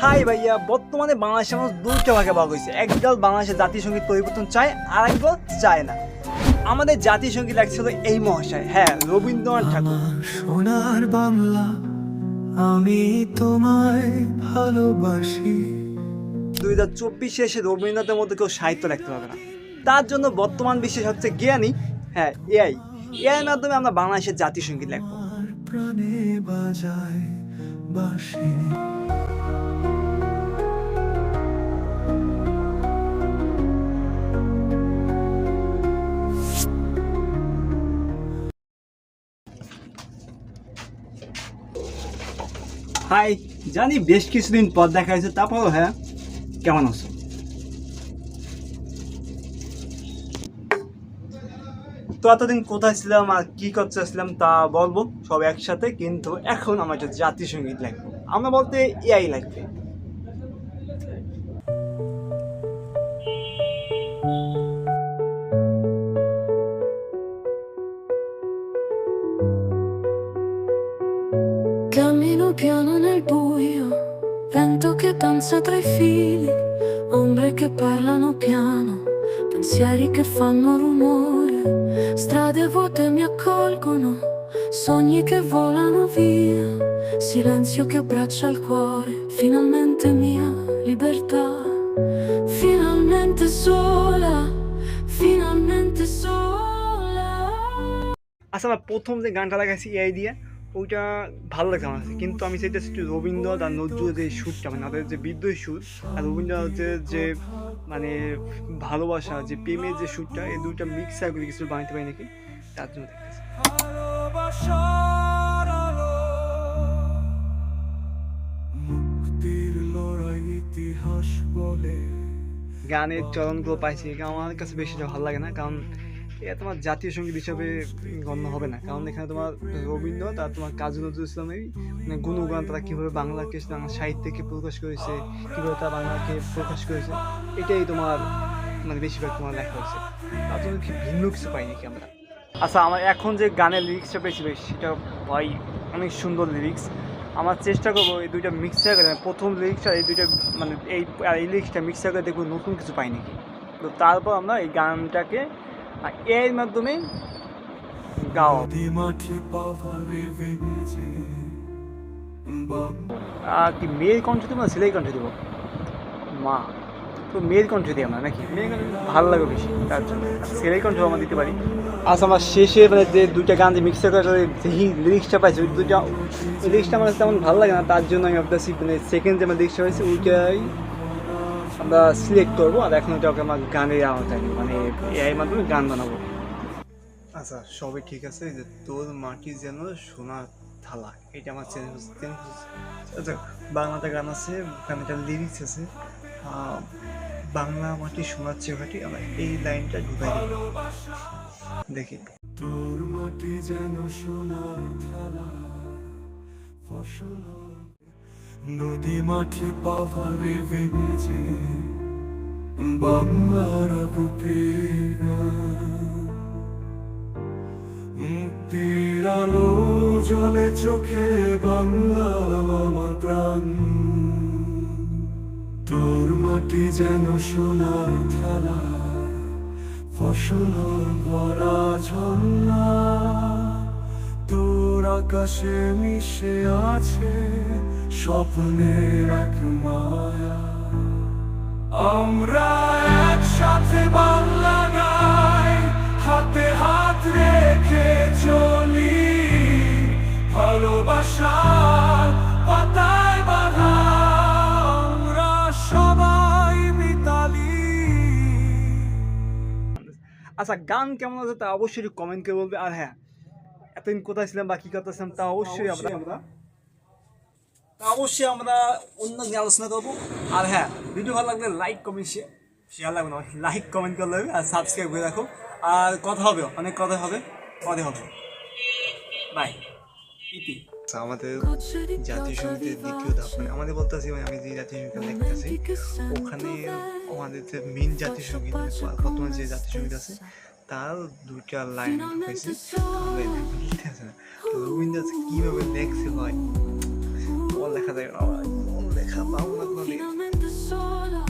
High ভাইয়া বর্তমানে বাংলাদেশের মানুষ দুটো ভাগে ভাগ হয়েছে। একদল বাংলাদেশের জাতীয় সংগীত পরিবর্তন চায় আর একদল চায় না। আমাদের জাতীয় সংগীত লাগছিল এই মহাশয়। হ্যাঁ রবীন্দ্রনাথ ঠাকুর। সোনার বাংলা আমি তোমায় ভালোবাসি। দুই হাজার চব্বিশে এসে রবীন্দ্রনাথের মধ্যে কেউ সাহিত্য লিখতে পারবে না। তার জন্য বর্তমান বিশ্বের সবচেয়ে জ্ঞানী হ্যাঁ এআই এআই মাধ্যমে আমরা বাংলাদেশের জাতীয় সংগীত লিখব। প্রাণে বাজায়। হাই জানি বেশ কিছুদিন পর দেখা হয়েছে তারপরও হ্যাঁ কেমন আছো? তো এতদিন কোথায় ছিলাম আর কি করতেছিলাম তা বলব সব একসাথে কিন্তু এখন আমার একটা জাতীয় সংগীত লাগবে আমরা বলতে এআই লাগবে Cammino piano nel buio, vento che danza tra i fili, ombre che parlano piano, pensieri che fanno rumore, strade vuote mi accolgono, sogni che volano via, silenzio che abbraccia il cuore, finalmente mia libertà, finalmente sola, finalmente sola. আচ্ছা আমার প্রথম যে গানটা লাগাইছি AI দিয়ে ওইটা ভালো লাগছে আমার কাছে। কিন্তু আমি চাইতেছি একটু রবীন্দ্রনাথ আর নজরুলের যে সুরটা মানে তাদের যে বিদ্রোহী সুর আর রবীন্দ্রনাথের যে মানে ভালোবাসা যে প্রেমের যে সুরটা এই দুইটা মিক্স করে কিছু বানাইতে পারি নাকি? তার জন্য দেখতেছি। গানের চরণগুলো পাইছি। আমার কাছে বেশি ভালো লাগে না কারণ এটা তোমার জাতীয় সংগীত হিসাবে গণ্য হবে না। কারণ এখানে তোমার রবীন্দ্রনাথ আর তোমার কাজী নজরুল ইসলামের মানে গুণগান, তারা কীভাবে বাংলাকে, বাংলা সাহিত্যকে প্রকাশ করেছে, কীভাবে তারা বাংলাকে প্রকাশ করেছে, এটাই তোমার মানে বেশিরভাগ তোমার লেখা হয়েছে। তার জন্য কি ভিন্ন কিছু পাই নাকি আমরা? আচ্ছা আমার এখন যে গানের লিরিক্সটা পেয়েছি সেটা ভাই অনেক সুন্দর লিরিক্স আমার চেষ্টা করব এই দুইটা মিক্সার করে, প্রথম লিরিক্সটা এই দুইটা মানে এই, আর এই লিরিক্সটা মিক্সার করে দেখব নতুন কিছু পাই নাকি তো তারপর আমরা এই গানটাকে এর মাধ্যমে গাও আর কি মেয়ের কণ্ঠ দেবো না ছেলের কণ্ঠ দেবো? মা, তো মেয়ের কণ্ঠ দিই আমরা নাকি? মেয়ের কণ্ঠ ভালো লাগে বেশি। তার জন্য আর ছেলের কণ্ঠ আমরা দিতে পারি। আচ্ছা আমার শেষে মানে যে দুইটা গান যে মিক্সার করে যেই লিরিক্সটা পাইছি, ওই দুইটা লিরিক্সটা আমার তেমন ভালো লাগে না, তার জন্য আমি ভাবতেছি মানে সেকেন্ড যে আমার লিরিক্সটা হয়েছে, ওইটাই আমরা সিলেক্ট করব আর এখন ওটাকে আমার গানের আওতায় মানে এআই মাধ্যমে গান বানাবো। আচ্ছা সবই ঠিক আছে যে তোর মাটি যেন সোনার থালা এটা আমার চ্যানেল আচ্ছা বাংলাতে গান আছে একটা লিরিক্স আছে বাংলা মাটি সোনার চেহাটি আমার এই লাইনটা ঢুকাই। দেখি। তোর মাটি যেন সোনার খেলা ফসল নদী মাঠে পাভারে ভেঙেছে বাংলার বুকে। মুক্তির আলো জলে চোখে বাংলা আমার প্রাণ। তোর মাটি যেন সোনার খেলা, ফসল ভরা ঝর্ণা। তোর আকাশে মিশে আছে স্বপ্নের এক মায়া। আমরা একসাথে বাংলা গাই হাতে হাত রেখে চলি। ভালোবাসার পাতায় বাঁধা, আমরা সবাই মিতালি। আচ্ছা গান কেমন আছে তা অবশ্যই কমেন্ট করে বলবে। আর হ্যাঁ এতদিন কোথায় ছিলাম বা কি করতেছিলাম তা অবশ্যই আমরা তা অবশ্যই আমরা অন্য নিয়ে আলোচনা করব। আর হ্যাঁ ভিডিও ভালো লাগলে লাইক কমেন্ট শেয়ার শেয়ার লাগবে না লাইক কমেন্ট করলে হবে আর সাবস্ক্রাইব করে রাখো। আর কথা হবে অনেক কথা হবে পরে হবে। বাই ইতি। আমাদের জাতীয় সঙ্গীতের দ্বিতীয় ধাপ মানে আমাদের বলতে আছি মানে আমি যে জাতীয় সংগীত লিখতেছি ওখানে আমাদের যে মেন জাতীয় সংগীত মানে বর্তমানে যে জাতীয় সংগীত আছে তার দুইটা লাইন হয়েছে দিতেছে না রবীন্দ্রনাথ কীভাবে দেখছে হয় লেখা যায় না লেখা পাবো না